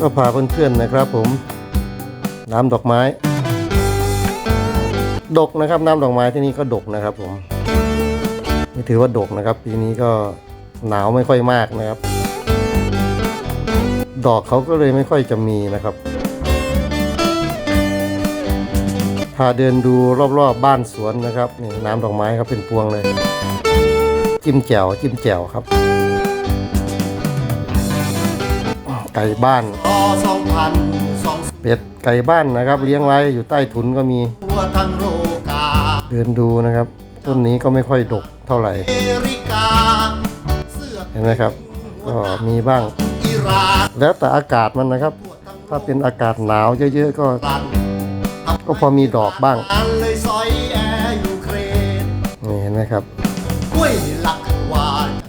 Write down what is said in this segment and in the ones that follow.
ก็พาเพื่อนๆนะครับ ผมน้ำดอกไม้ ดกนะครับน้ำดอกไม้ที่นี่ก็ดกนะครับ ผมนี่ถือว่าดกนะครับ ปีนี้ก็หนาวไม่ค่อยมากนะครับ ดอกเขาก็เลยไม่ค่อยจะมีนะครับ พาเดินดูรอบๆบบ้านสวนนะครับนี่น้ำดอกไม้ครับเป็นพวงเลย จิ้มแจ่วจิ้มแจ่วครับ ไก่บ้านต่อสองพันสองเป็ดไก่บ้านนะครับ เลี้ยงไว้อยู่ใต้ถุนก็มีตัวทั้งโรกาเดินดูนะครับ ต้นนี้ก็ไม่ค่อยดกเท่าไหร่อเมริกาเสื้อเห็นไหมครับ ก็มีบ้างอิรากแล้วแต่อากาศมันนะครับ ถ้าเป็นอากาศหนาวเยอะๆ ก็รันก็พอมีดอกบ้างอันเลยซอยแอร์ยูเครนนี่เห็นไหมครับ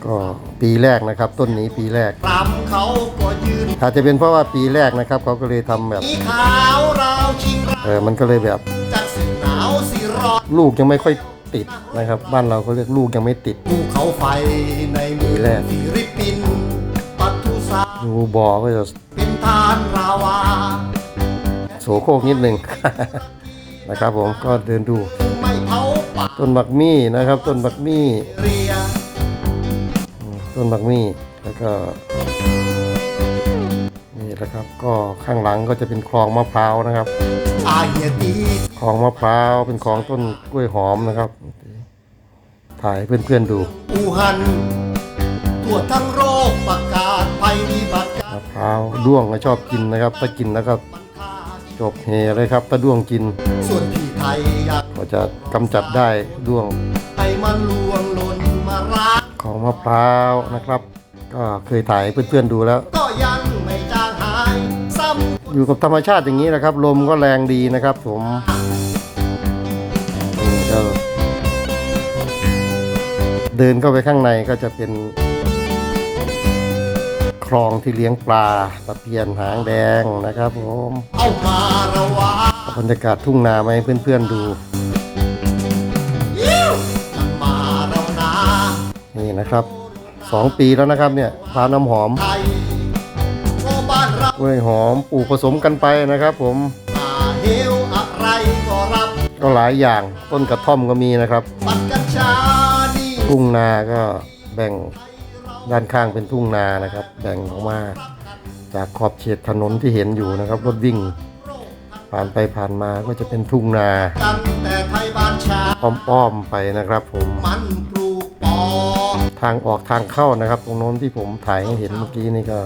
ก็ปีแรกนะครับ ต้นนี้ปีแรกรำเขาก็ยืนอาจจะเป็นเพราะว่าปีแรกนะครับ เขาก็เลยทำแบบมีขาวราวชิงเออมันก็เลยแบบจากสีหนาวสีร้อนลูกยังไม่ค่อยติดนะครับ บ้านเราเขาเรียกลูกยังไม่ติด ภูเขาไฟในเมืปีองแรก ฟิลิปปินส์ปัทุสาดูบ่อก็จะเป็นทานราวา โสโครกนิดหนึ่งนะครับผมก็เดินดูไม่เผาป่าต้นบักมี่นะครับ ต้นบักมี่เรีย ต้นบักมี่แล้วก็นี่แหละครับก็ข้างหลังก็จะเป็นคลองมะพร้าวนะครับอาเฮียตีคลองมะพร้าวเป็นคลองต้นกล้วยหอมนะครับ ถ่ายให้เพื่อนๆดูอูหันทั่วทั้งโรคประกาศภัยพิบัติการมะพร้าวด้วงก็ชอบกินนะครับ ถ้ากินแล้วก็จบเฮเลยครับ ถ้าด้วงกิน ส่วนพี่ไทยอยากก็จะกำจัดได้ด้วงให้มันลวงหล่นมารักของ มะพร้าวนะครับ ก็เคยถ่ายให้เพื่อนๆดูแล้วก็ยังไม่จางหายซ้อยู่กับธรรมชาติอย่างนี้นะครับ ลมก็แรงดีนะครับ ผมนี่ก็เดินเข้าไปข้างในก็จะเป็นคลองที่เลี้ยงปลาตะเพียนหางแดงนะครับผมำเอามาระวังเอาบรรยากาศทุ่งนามาให้เพื่อนๆดู นี่นะครับสองปีแล้วนะครับเนี่ยพาน้ำหอมไทยโอ้บ้านเรากล้วยหอมปลูกผสมกันไปนะครับ ผมมาเฮวอะไรก็รับก็หลายอย่างต้นกระท่อมก็มีนะครับปัดกัญชานี่ทุ่งนาก็แบ่งด้านข้างเป็นทุ่งนานะครับ แบ่งออกมาจากขอบเขตถนนที่เห็นอยู่นะครับรถวิ่ง ผ่านไปผ่านมาก็จะเป็นทุ่งนาตั้งแต่ไทยบ้านชาอ้อมๆไปนะครับผมมันปลูกปอ ทางออกทางเข้านะครับ ตรงโน้นที่ผมถ่ายให้เห็นเมื่อกี้นี่ก็